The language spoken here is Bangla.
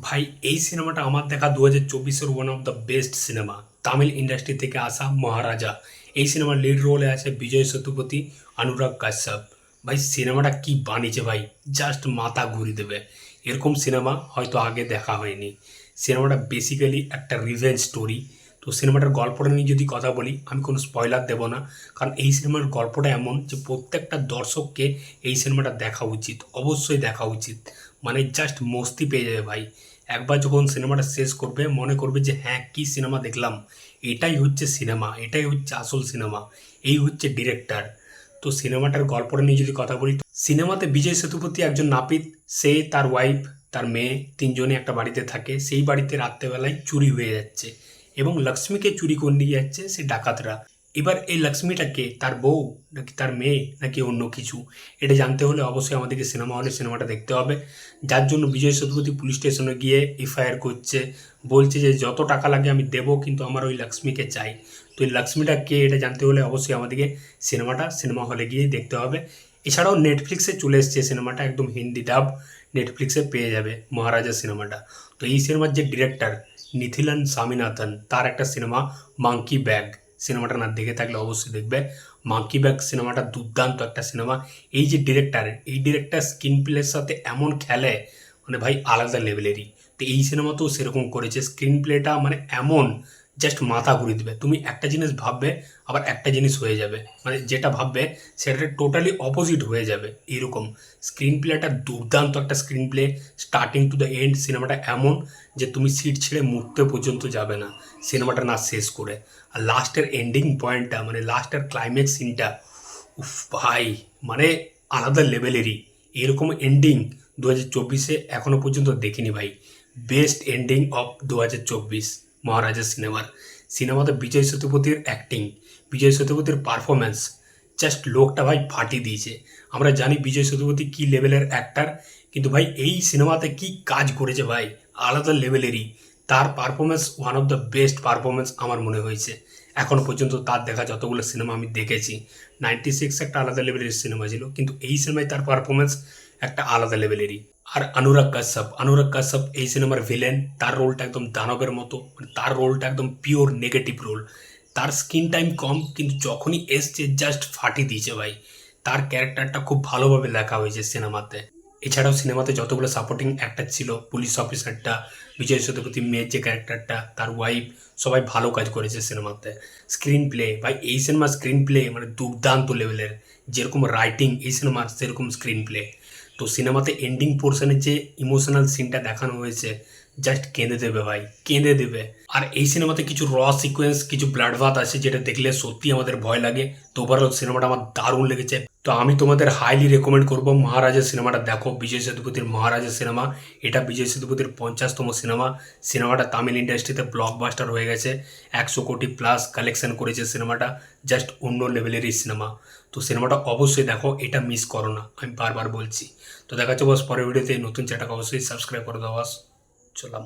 ভাই, এই সিনেমাটা আমার দেখা দু হাজার চব্বিশের one of the best cinema Tamil industry থেকে আসা মহারাজা। এই সিনেমার লিড রোলে আছে বিজয় সেতুপতি, অনুরাগ কাশ্যপ। ভাই, সিনেমাটা কি বানিয়েছে ভাই? জাস্ট মাথা ঘুরিয়ে দেবে। এরকম সিনেমা হয়তো আগে দেখা হয়নি। সিনেমাটা বেসিক্যালি একটা রিভেঞ্জ স্টোরি তো সিনেমাটার গল্পটা নিয়ে যদি কথা বলি, আমি কোনো স্পয়লার দেবো না। কারণ এই সিনেমার গল্পটা এমন যে প্রত্যেকটা দর্শককে এই সিনেমাটা দেখা উচিত, অবশ্যই দেখা উচিত। মানে জাস্ট মস্তি পেয়ে যাবে ভাই। একবার যখন সিনেমাটা শেষ করবে, মনে করবে যে হ্যাঁ কী সিনেমা দেখলাম। এটাই হচ্ছে সিনেমা, এটাই হচ্ছে আসল সিনেমা, এই হচ্ছে ডিরেক্টর তো সিনেমাটার গল্পটা নিয়ে যদি কথা বলি, সিনেমাতে বিজয় সেতুপতি একজন নাপিত, সে তার ওয়াইফ তার মেয়ে তিনজনে একটা বাড়িতে থাকে। সেই বাড়িতে রাত্রেবেলায় চুরি হয়ে যাচ্ছে। এবং লক্ষ্মীকে চুরি করে নিয়ে যাচ্ছে সে ডাকাতরা। এবার এই লক্ষ্মীটাকে, তার বউ, নাকি তার মেয়ে, নাকি অন্য কিছু, এটা জানতে হলে অবশ্যই আমাদেরকে সিনেমা হলে সিনেমাটা দেখতে হবে। যার জন্য বিজয় সেতুপতি পুলিশ স্টেশনে গিয়ে এফআইআর করছে। বলছে যে, যত টাকা লাগে আমি দেবো, কিন্তু আমার ওই লক্ষ্মীকে চাই। তো এই লক্ষ্মীটা কে এটা জানতে হলে অবশ্যই আমাদেরকে সিনেমাটা সিনেমা হলে গিয়ে দেখতে হবে। এছাড়াও নেটফ্লিক্সে চলে এসছে সিনেমাটা, একদম হিন্দি ডাব, নেটফ্লিক্সে পেয়ে যাবে মহারাজা সিনেমাটা। তো এই সিনেমার যে ডিরেক্টর নিথিলান স্বামীনাথন, তার একটা সিনেমা মাঙ্কি ব্যাগ সিনেমাটা না দেখে থাকলে অবশ্যই দেখবে। মাঙ্কি ব্যাগ সিনেমাটা দুর্দান্ত একটা সিনেমা। এই যে ডিরেক্টর এই ডিরেক্টর স্ক্রিন প্লের সাথে এমন খেলে মানে ভাই আলাদা লেভেলেরই তো এই সিনেমাতেও সেরকম করেছে। স্ক্রিন প্লেটা মানে এমন জাস্ট মাথা ঘুরিয়ে দেবে। তুমি একটা জিনিস ভাববে, আবার একটা জিনিস হয়ে যাবে। মানে যেটা ভাববে সেটা টোটালি অপোজিট হয়ে যাবে এরকম। স্ক্রিন প্লেটা দুর্দান্ত একটা screenplay starting to the end সিনেমাটা এমন যে তুমি সিট ছেড়ে মুহূর্তে পর্যন্ত যাবে না সিনেমাটা না শেষ করে। আর লাস্টের এন্ডিং পয়েন্টটা মানে লাস্টের ক্লাইম্যাক্স সিনটা উফ ভাই মানে আলাদা লেভেলেরই এরকম এন্ডিং দু হাজার চব্বিশে এখনও পর্যন্ত দেখিনি ভাই। বেস্ট এন্ডিং অফ দু হাজার চব্বিশ। মহারাজা সিনেমার। সিনেমাতে বিজয় সেতুপতির অ্যাক্টিং বিজয় সেতুপতির পারফরমেন্স জাস্ট লোকটা ভাই ফাটিয়ে দিয়েছে। আমরা জানি বিজয় সেতুপতি কী লেভেলের অ্যাক্টার কিন্তু ভাই এই সিনেমাতে কি কাজ করেছে ভাই, আলাদা লেভেলেরই তার performance one of the best performance আমার মনে হয়েছে। এখনও পর্যন্ত তার দেখা যতগুলো সিনেমা আমি দেখেছি নাইনটি সিক্স একটা আলাদা লেভেলের সিনেমা ছিল, কিন্তু এই সিনেমায় তার পারফরমেন্স একটা আলাদা লেভেলেরই আর অনুরাগ কাশ্যপ অনুরাগ কাশ্যপ এই সিনেমার ভিলেন তার রোলটা একদম দানবের মতো মানে তার রোলটা একদম পিওর নেগেটিভ রোল তার স্ক্রিন টাইম কম, কিন্তু যখনই এসছে জাস্ট ফাটিয়ে দিয়েছে ভাই। তার ক্যারেক্টারটা খুব ভালোভাবে লেখা হয়েছে সিনেমাতে। এছাড়াও সিনেমাতে যতগুলো সাপোর্টিং অ্যাক্টার ছিল পুলিশ অফিসারটা বিজয় সেতুপতি মেয়ের যে ক্যারেক্টারটা তার ওয়াইফ সবাই ভালো কাজ করেছে সিনেমাতে। স্ক্রিন প্লে ভাই এই সিনেমার স্ক্রিন প্লে মানে দুর্দান্ত লেভেলের যেরকম রাইটিং এই সিনেমার সেরকম স্ক্রিন প্লে তো সিনেমাতে এন্ডিং পোর্শনের যে ইমোশনাল সিনটা দেখানো হয়েছে জাস্ট কেঁদে দেবে ভাই, কেঁদে দেবে। আর এই সিনেমাতে কিছু র সিকোয়েন্স কিছু ব্লাড ভাত আছে যেটা দেখলে সত্যি আমাদের ভয় লাগে। তো ওভারঅল সিনেমাটা আমার দারুণ লেগেছে। তো আমি তোমাদের হাইলি রেকমেন্ড করব মহারাজা সিনেমাটা দেখো, বিজয় সেতুপতির মহারাজা সিনেমা। এটা বিজয় সেতুপতির পঞ্চাশতম সিনেমা। সিনেমাটা তামিল ইন্ডাস্ট্রিতে ব্লকবাস্টার হয়ে গেছে। একশো কোটি প্লাস কালেকশন করেছে সিনেমাটা। জাস্ট অন্য লেভেলেরই সিনেমা। তো সিনেমাটা অবশ্যই দেখো, এটা মিস করো না। আমি বারবার বলছি। তো দেখা যাচ্ছে বস পরের ভিডিওতে নতুন চ্যাটাকে অবশ্যই সাবস্ক্রাইব করে দাও বস চলাম